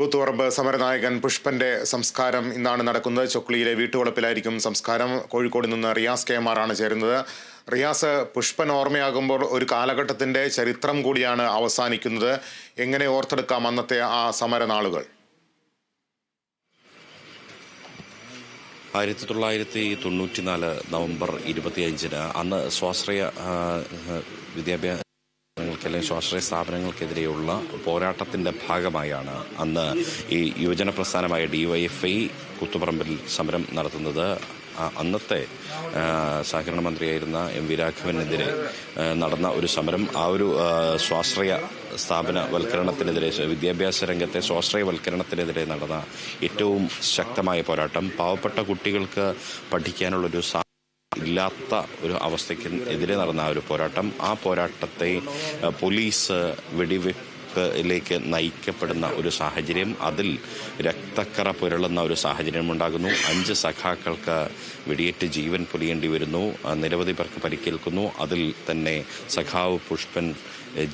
കൂത്തുപറമ്പ് സമരനായകൻ പുഷ്പന്റെ സംസ്കാരം ഇന്നാണ് നടക്കുന്നത്. ചൊക്ലിയിലെ വീട്ടുവളപ്പിലായിരിക്കും സംസ്കാരം. കോഴിക്കോട് നിന്ന് റിയാസ് കെ എം ആറാണ് ചേരുന്നത്. റിയാസ് പുഷ്പൻ ഓർമ്മയാകുമ്പോൾ ഒരു കാലഘട്ടത്തിന്റെ ചരിത്രം കൂടിയാണ് അവസാനിക്കുന്നത്. എങ്ങനെ ഓർത്തെടുക്കാം അന്നത്തെ ആ സമരനാളുകൾ? ആയിരത്തി തൊള്ളായിരത്തി തൊണ്ണൂറ്റിനാല് നവംബർ ഇരുപത്തിയഞ്ചിന് അന്ന് സ്വാശ്രയ വിദ്യാഭ്യാസ അല്ലെങ്കിൽ സ്വാശ്രയ സ്ഥാപനങ്ങൾക്കെതിരെയുള്ള പോരാട്ടത്തിന്റെ ഭാഗമായാണ് അന്ന് ഈ യുവജന പ്രസ്ഥാനമായ ഡിവൈഎഫ്ഐ കുത്തുപറമ്പിൽ സമരം നടത്തുന്നത്. അന്നത്തെ സഹകരണ മന്ത്രിയായിരുന്ന എം വി രാഘവനെതിരെ നടന്ന ഒരു സമരം. ആ ഒരു സ്വാശ്രയ സ്ഥാപന വൽക്കരണത്തിനെതിരെ വിദ്യാഭ്യാസ രംഗത്തെ സ്വാശ്രയവൽക്കരണത്തിനെതിരെ നടന്ന ഏറ്റവും ശക്തമായ പോരാട്ടം. പാവപ്പെട്ട കുട്ടികൾക്ക് പഠിക്കാനുള്ളൊരു ഇല്ലാത്ത ഒരു അവസ്ഥയ്ക്ക് എതിരെ നടന്ന ഒരു പോരാട്ടം. ആ പോരാട്ടത്തെ പോലീസ് പോലീസ് വെടിവെപ്പിലേക്ക് നയിക്കപ്പെടുന്ന ഒരു സാഹചര്യം അതിൽ രക്തക്കറ പുരളുന്ന ഒരു സാഹചര്യം ഉണ്ടാകുന്നു അഞ്ച് സഖാക്കൾക്ക് വെടിയേറ്റ് ജീവൻ പൊലിയേണ്ടി വരുന്നു. നിരവധി പേർക്ക് പരിക്കേൽക്കുന്നു. അതിൽ തന്നെ സഖാവ് പുഷ്പൻ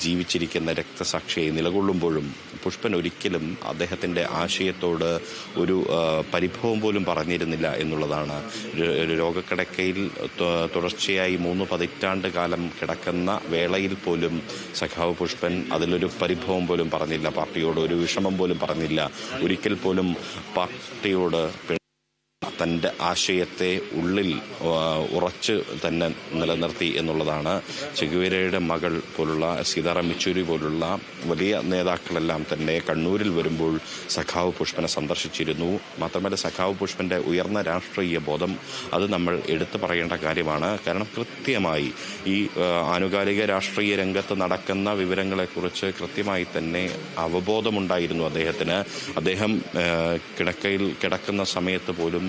ജീവിച്ചിരിക്കുന്ന രക്തസാക്ഷിയെ നിലകൊള്ളുമ്പോഴും പുഷ്പൻ ഒരിക്കലും അദ്ദേഹത്തിന്റെ ആശയത്തോട് ഒരു പരിഭവം പോലും പറഞ്ഞിരുന്നില്ല എന്നുള്ളതാണ്. രോഗക്കിടക്കയിൽ തുടർച്ചയായി മൂന്ന് പതിറ്റാണ്ട് കാലം കിടക്കുന്ന വേളയിൽ പോലും സഖാവ് പുഷ്പൻ അതിലൊരു പരിഭവം പോലും പറഞ്ഞില്ല. പാർട്ടിയോട് ഒരു വിഷമം പോലും പറഞ്ഞില്ല. ഒരിക്കൽ പോലും പാർട്ടിയോട് തന്റെ ആശയത്തെ ഉള്ളിൽ ഉറച്ച് തന്നെ നിലനിർത്തി എന്നുള്ളതാണ് ചെഗുവേരയുടെ മകൾ പോലുള്ള സീതാറാം യെച്ചൂരി പോലുള്ള വലിയ നേതാക്കളെല്ലാം തന്നെ കണ്ണൂരിൽ വരുമ്പോൾ സഖാവ് പുഷ്പനെ സന്ദർശിച്ചിരുന്നു. മാത്രമല്ല സഖാവ് പുഷ്പന്റെ ഉയർന്ന രാഷ്ട്രീയ ബോധം അത് നമ്മൾ എടുത്തു പറയേണ്ട കാര്യമാണ്. കാരണം കൃത്യമായി ഈ ആനുകാലിക രാഷ്ട്രീയ രംഗത്ത് നടക്കുന്ന വിവരങ്ങളെക്കുറിച്ച് കൃത്യമായി തന്നെ അവബോധമുണ്ടായിരുന്നു അദ്ദേഹത്തിന്. അദ്ദേഹം കിടക്കയിൽ കിടക്കുന്ന സമയത്ത് പോലും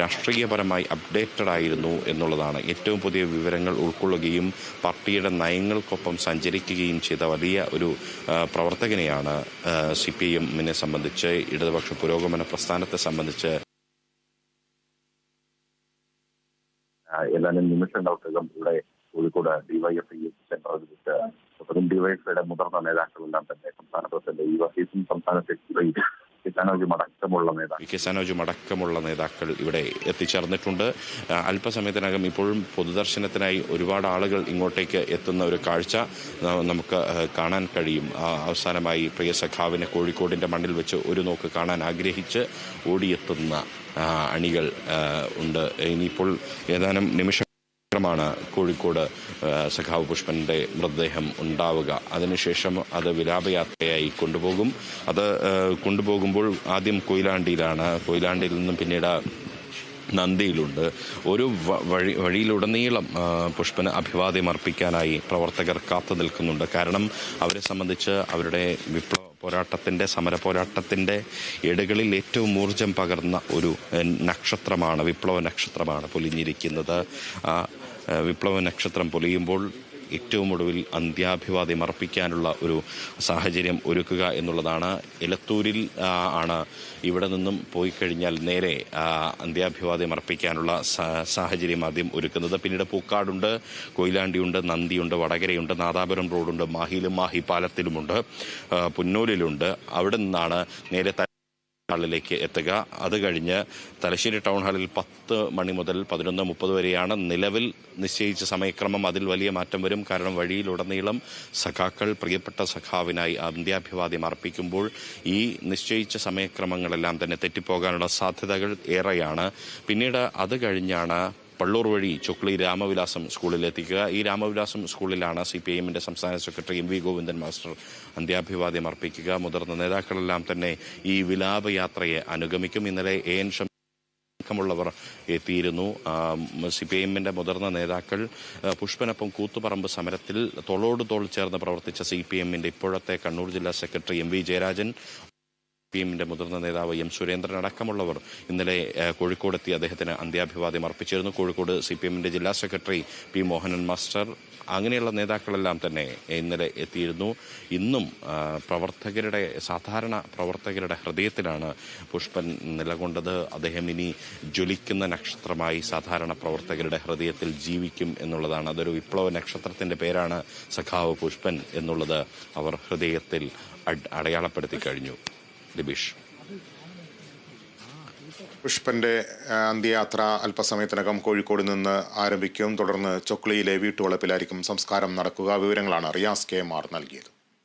രാഷ്ട്രീയപരമായി അപ്ഡേറ്റഡ് ആയിരുന്നു എന്നുള്ളതാണ്. ഏറ്റവും പുതിയ വിവരങ്ങൾ ഉൾക്കൊള്ളുകയും പാർട്ടിയുടെ നയങ്ങൾക്കൊപ്പം സഞ്ചരിക്കുകയും ചെയ്ത വലിയ ഒരു പ്രവർത്തകനെയാണ് സി പി എമ്മിനെ സംബന്ധിച്ച് ഇടതുപക്ഷ പുരോഗമന പ്രസ്ഥാനത്തെ സംബന്ധിച്ച്. ഏതാനും നിമിഷങ്ങൾക്കകം ഇവിടെ കോഴിക്കോട് ഡിവൈഎഫ്ഐ സെന്റർ വിളിച്ച് ഡിവൈഎഫ്ഐയുടെ മുതിർന്ന നേതാക്കളെല്ലാം തന്നെ സംസ്ഥാന പ്രസിഡന്റ് ഈ വഹീസും സംസ്ഥാന കിസാനോജും അടക്കമുള്ള നേതാക്കൾ. കെ സനോജും അടക്കമുള്ള നേതാക്കൾ ഇവിടെ എത്തിച്ചേർന്നിട്ടുണ്ട്. അല്പസമയത്തിനകം ഇപ്പോഴും പൊതുദർശനത്തിനായി ഒരുപാട് ആളുകൾ ഇങ്ങോട്ടേക്ക് എത്തുന്ന ഒരു കാഴ്ച നമുക്ക് കാണാൻ കഴിയും. അവസാനമായി പ്രിയ സഖാവിനെ കോഴിക്കോടിന്റെ മണ്ണിൽ വെച്ച് ഒരു നോക്ക് കാണാൻ ആഗ്രഹിച്ച് ഓടിയെത്തുന്ന അണികൾ ഉണ്ട്. ഇനിയിപ്പോൾ ഏതാനും നിമിഷം മാണ് കോഴിക്കോട് സഖാവ് പുഷ്പന്റെ മൃതദേഹം ഉണ്ടാവുക. അതിനുശേഷം അത് വിലാപയാത്രയായി കൊണ്ടുപോകും. അത് കൊണ്ടുപോകുമ്പോൾ ആദ്യം കൊയിലാണ്ടിയിലാണ്. കൊയിലാണ്ടിയിൽ നിന്നും പിന്നീട് നന്ദിയിലുണ്ട്. ഒരു വഴി വഴിയിലുടനീളം പുഷ്പന് അഭിവാദ്യം അർപ്പിക്കാനായി പ്രവർത്തകർ കാത്തു നിൽക്കുന്നുണ്ട്. കാരണം അവരെ സംബന്ധിച്ച് അവരുടെ വിപ്ലവ പോരാട്ടത്തിന്റെ സമര പോരാട്ടത്തിന്റെ ഏടുകളിൽ ഏറ്റവും ഊർജം പകർന്ന ഒരു നക്ഷത്രമാണ് വിപ്ലവ നക്ഷത്രമാണ് പൊലിഞ്ഞിരിക്കുന്നത്. വിപ്ലവ നക്ഷത്രം പൊലിയുമ്പോൾ ഏറ്റവും ഒടുവിൽ അന്ത്യാഭിവാദ്യം അർപ്പിക്കാനുള്ള ഒരു സാഹചര്യം ഒരുക്കുക എന്നുള്ളതാണ്. എലത്തൂരിൽ ആണ് ഇവിടെ നിന്നും പോയി കഴിഞ്ഞാൽ നേരെ അന്ത്യാഭിവാദ്യം അർപ്പിക്കാനുള്ള സാഹചര്യം ആദ്യം ഒരുക്കുന്നത്. പിന്നീട് പൂക്കാടുണ്ട് കൊയിലാണ്ടിയുണ്ട് നന്ദിയുണ്ട് വടകരയുണ്ട് നാദാപുരം റോഡുണ്ട് മാഹിയിലും മാഹി പാലത്തിലുമുണ്ട് ആ, പുന്നൂരിലുണ്ട് അവിടെ നിന്നാണ് നേരെ ഹാളിലേക്ക് എത്തുക. അത് കഴിഞ്ഞ് തലശ്ശേരി ടൗൺ ഹാളിൽ പത്ത് മണി മുതൽ പതിനൊന്ന് മുപ്പത് വരെയാണ് നിലവിൽ നിശ്ചയിച്ച സമയക്രമം. അതിൽ വലിയ മാറ്റം വരും. കാരണം വഴിയിലുടനീളം സഖാക്കൾ പ്രിയപ്പെട്ട സഖാവിനായി അന്ത്യാഭിവാദ്യം അർപ്പിക്കുമ്പോൾ ഈ നിശ്ചയിച്ച സമയക്രമങ്ങളെല്ലാം തന്നെ തെറ്റിപ്പോകാനുള്ള സാധ്യതകൾ ഏറെയാണ്. പിന്നീട് അത് കഴിഞ്ഞാണ് പള്ളൂർ വഴി ചൊക്ലി രാമവിലാസം സ്കൂളിൽ എത്തിക്കുക. ഈ രാമവിലാസം സ്കൂളിലാണ് സി പി ഐ എമ്മിന്റെ സംസ്ഥാന secretary M V Govindan master അന്ത്യാഭിവാദ്യം അർപ്പിക്കുക. മുതിർന്ന നേതാക്കളെല്ലാം തന്നെ ഈ വിലാപയാത്രയെ അനുഗമിക്കും. ഇന്നലെ എ എൻ അടക്കമുള്ളവർ എത്തിയിരുന്നു. സി പി എമ്മിന്റെ മുതിർന്ന നേതാക്കൾ പുഷ്പനൊപ്പം കൂത്തുപറമ്പ് സമരത്തിൽ തോളോട് തോൾ ചേർന്ന് പ്രവർത്തിച്ച സി പി ഇപ്പോഴത്തെ കണ്ണൂർ ജില്ലാ secretary M V Jayarajan P എമ്മിന്റെ മുതിർന്ന നേതാവ് എം സുരേന്ദ്രൻ അടക്കമുള്ളവർ ഇന്നലെ കോഴിക്കോട് കോഴിക്കോടെത്തി അദ്ദേഹത്തിന് അന്ത്യാഭിവാദ്യം അർപ്പിച്ചിരുന്നു. കോഴിക്കോട് സി പി എമ്മിന്റെ ജില്ലാ സെക്രട്ടറി പി മോഹനൻ മാസ്റ്റർ അങ്ങനെയുള്ള നേതാക്കളെല്ലാം തന്നെ ഇന്നലെ എത്തിയിരുന്നു. ഇന്നും പ്രവർത്തകരുടെ സാധാരണ പ്രവർത്തകരുടെ ഹൃദയത്തിലാണ് പുഷ്പൻ നിലകൊണ്ടത്. അദ്ദേഹം ഇനി ജ്വലിക്കുന്ന നക്ഷത്രമായി സാധാരണ പ്രവർത്തകരുടെ ഹൃദയത്തിൽ ജീവിക്കും എന്നുള്ളതാണ്. അതൊരു വിപ്ലവ നക്ഷത്രത്തിന്റെ പേരാണ് സഖാവ് പുഷ്പൻ എന്നുള്ളത് അവർ ഹൃദയത്തിൽ അടയാളപ്പെടുത്തി കഴിഞ്ഞു. ദിബീഷ് പുഷ്പന്റെ അന്ത്യയാത്ര അല്പസമയത്തിനകം കോഴിക്കോട് നിന്ന് ആരംഭിക്കും. തുടർന്ന് ചൊക്ലിയിലെ വീട്ടുവളപ്പിലായിരിക്കും സംസ്കാരം നടക്കുക. വിവരങ്ങളാണ് റിയാസ് കെ. മാർ നൽകിയത്.